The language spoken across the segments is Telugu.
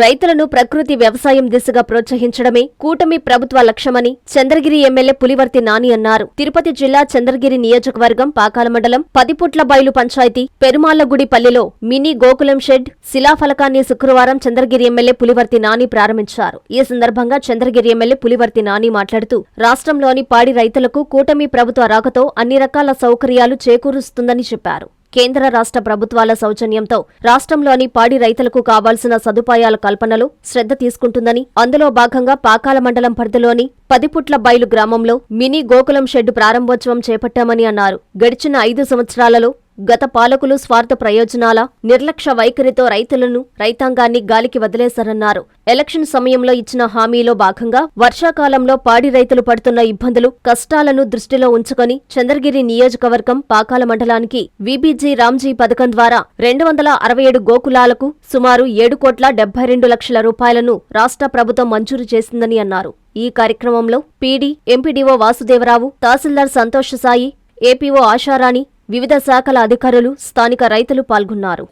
రైతులను ప్రకృతి వ్యవసాయం దిశగా ప్రోత్సహించడమే కూటమి ప్రభుత్వ లక్ష్యమని చంద్రగిరి ఎమ్మెల్యే పులివర్తి నాని అన్నారు. తిరుపతి జిల్లా చంద్రగిరి నియోజకవర్గం పాకాల మండలం పదిపుట్ల బయలు పంచాయతీ పెరుమాళ్ళగుడి పల్లెలో మినీ గోకులం షెడ్ శిలాఫలకాన్ని శుక్రవారం చంద్రగిరి ఎమ్మెల్యే పులివర్తి నాని ప్రారంభించారు. ఈ సందర్భంగా చంద్రగిరి ఎమ్మెల్యే పులివర్తి నాని మాట్లాడుతూ రాష్ట్రంలోని పాడి రైతులకు కూటమి ప్రభుత్వ రాకతో అన్ని రకాల సౌకర్యాలు చేకూరుస్తుందని చెప్పారు. కేంద్ర రాష్ట్ర ప్రభుత్వాల సౌజన్యంతో రాష్ట్రంలోని పాడి రైతులకు కావాల్సిన సదుపాయాల కల్పనలో శ్రద్ధ తీసుకుంటుందని అందులో భాగంగా పాకాల మండలం పరిధిలోని పదిపుట్ల బయలు గ్రామంలో మినీ గోకులం షెడ్డు ప్రారంభోత్సవం చేపట్టామని అన్నారు. గడిచిన ఐదు సంవత్సరాలలో గత పాలకులు స్వార్థ ప్రయోజనాల నిర్లక్ష్య వైఖరితో రైతులను రైతాంగాన్ని గాలికి వదిలేశారన్నారు. ఎలక్షన్ సమయంలో ఇచ్చిన హామీలో భాగంగా వర్షాకాలంలో పాడి రైతులు పడుతున్న ఇబ్బందులు కష్టాలను దృష్టిలో ఉంచుకొని చంద్రగిరి నియోజకవర్గం పాకాల మండలానికి విబిజీ రామ్జీ పథకం ద్వారా రెండు వందల అరవై ఏడు గోకులాలకు సుమారు ఏడు కోట్ల డెబ్బై రెండు లక్షల రూపాయలను రాష్ట్ర ప్రభుత్వం మంజూరు చేసిందని అన్నారు. ఈ కార్యక్రమంలో పీడీ ఎంపీడీఓ వాసుదేవరావు తహసీల్దార్ సంతోష్ సాయి ఏపీఓ ఆశారాణి వివిధ శాఖల అధికారులు స్థానిక రైతులు పాల్గొన్నారు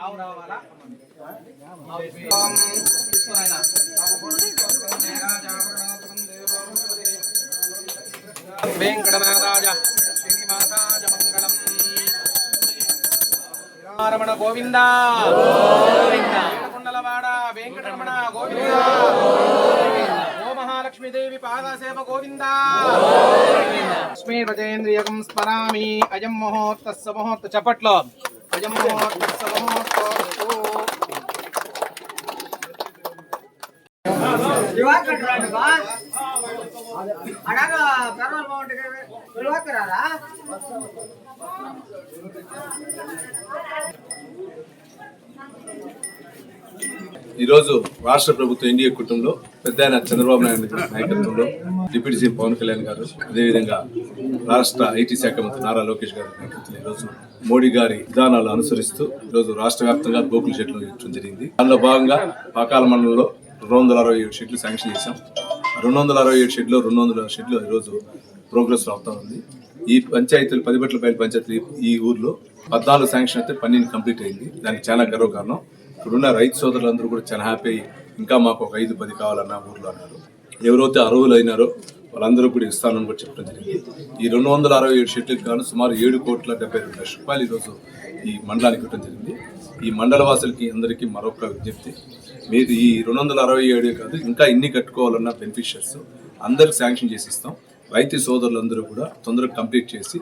ఆవు రావాలా వెంకటనాథాయ శ్రీనివాసాయ మంగళం రమణ గోవింద కుండలవాడ వెంకటరమణ గోవింద ఓ మహాలక్ష్మీదేవి పాదసేవ గోవింద లక్ష్మీ రజేంద్రియకం స్మరామి అయం ముహూర్తస్య ముహూర్త చప్పట్లో అయం ముహూర్తస్య ముహూర్తోస్తు అడాగ బాగుంటుంది ఈరోజు రాష్ట్ర ప్రభుత్వం ఎన్డీఏ కుటుంబంలో పెద్ద ఆయన చంద్రబాబు నాయుడు నాయకత్వంలో డిప్యూటీ సీఎం పవన్ కళ్యాణ్ గారు అదేవిధంగా రాష్ట్ర ఐటీ శాఖ మంత్రి నారా లోకేష్ గారి నాయకత్వంలో ఈరోజు మోడీ గారి విధానాలు అనుసరిస్తూ ఈరోజు రాష్ట్ర వ్యాప్తంగా గోకుల షెడ్లు ఇచ్చడం జరిగింది. దానిలో భాగంగా పాకాల మండలంలో రెండు వందల అరవై ఏడు షెడ్లు శాంక్షన్ చేశాం. రెండు వందల అరవై ఏడు షెడ్లు రెండు వందల షెడ్లు ఈరోజు ప్రోగ్రెస్ అవుతా ఉంది. ఈ పంచాయతీలు పదిబట్ల బయలు పంచాయతీ ఈ ఊర్లో పద్నాలుగు శాంక్షన్ అయితే పన్నెండు కంప్లీట్ అయింది. దానికి చాలా గర్వకారణం ఇప్పుడున్న రైతు సోదరులందరూ కూడా చాలా హ్యాపీ అయ్యి ఇంకా మాకు ఒక ఐదు పది కావాలన్న ఊర్లో అన్నారు. ఎవరైతే అర్హులు అయినారో వాళ్ళందరూ కూడా ఇస్తానని కూడా చెప్పడం జరిగింది. ఈ రెండు వందల అరవై ఏడు షెట్లకు గాను సుమారు ఏడు కోట్ల డెబ్బై రెండు లక్షల రూపాయలు ఈరోజు ఈ మండలానికి ఇవ్వడం జరిగింది. ఈ మండల వాసులకి అందరికీ మరొక విజ్ఞప్తి. మీరు ఈ రెండు వందల అరవై ఏడు కాదు ఇంకా ఇన్ని కట్టుకోవాలన్న బెనిఫిషియర్స్ అందరికి శాంక్షన్ చేసి ఇస్తాం రైతు సోదరులందరూ కూడా తొందరగా కంప్లీట్ చేసి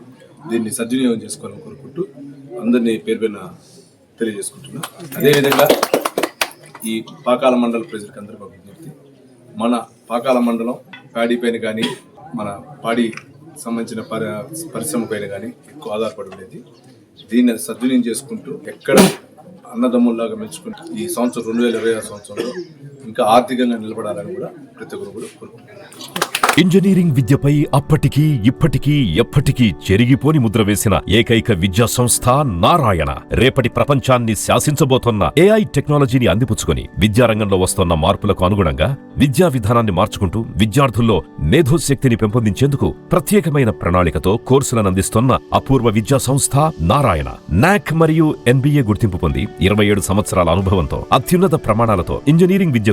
దీన్ని సద్వినియోగం చేసుకోవాలని కోరుకుంటూ అందరినీ పేరు పైన తెలియజేసుకుంటున్నా. అదేవిధంగా ఈ పాకాల మండల ప్రజలకు అందరికీ ఒక విజ్ఞప్తి. మన పాకాల మండలం పాడి పైన కానీ మన పాడి సంబంధించిన పరి పరిశ్రమ పైన కానీ ఎక్కువ ఆధారపడి ఉండేది. దీన్ని సద్వినియోగం చేసుకుంటూ ఎక్కడ అన్నదమ్ముల్లాగా మెచ్చుకుంటే ఈ సంవత్సరం రెండు వేల ఇరవై ఆరు సంవత్సరంలో ఇంకా ఆర్థికంగా నిలబడాలని కూడా ప్రతి ఒక్కరు కూడా ఇంజనీరింగ్ విద్యపై అప్పటికీ ఇప్పటికీ ఎప్పటికీ చెరిగిపోని ముద్ర వేసిన ఏకైక విద్యా సంస్థ నారాయణ. రేపటి ప్రపంచాన్ని శాసించబోతోన్న ఏఐ టెక్నాలజీని అందిపుచ్చుకొని విద్యారంగంలో వస్తున్న మార్పులకు అనుగుణంగా విద్యా విధానాన్ని మార్చుకుంటూ విద్యార్థుల్లో మేధోశక్తిని పెంపొందించేందుకు ప్రత్యేకమైన ప్రణాళికతో కోర్సులను అందిస్తున్న అపూర్వ విద్యా సంస్థ నారాయణ. నాక్ మరియు ఎన్బిఏ గుర్తింపు పొంది ఇరవై ఏడు సంవత్సరాల అనుభవంతో అత్యున్నత ప్రమాణాలతో ఇంజనీరింగ్ విద్య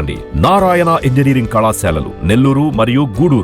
నారాయణ ఇంజనీరింగ్ కళాశాలలు నెల్లూరు మరియు గూడూరు.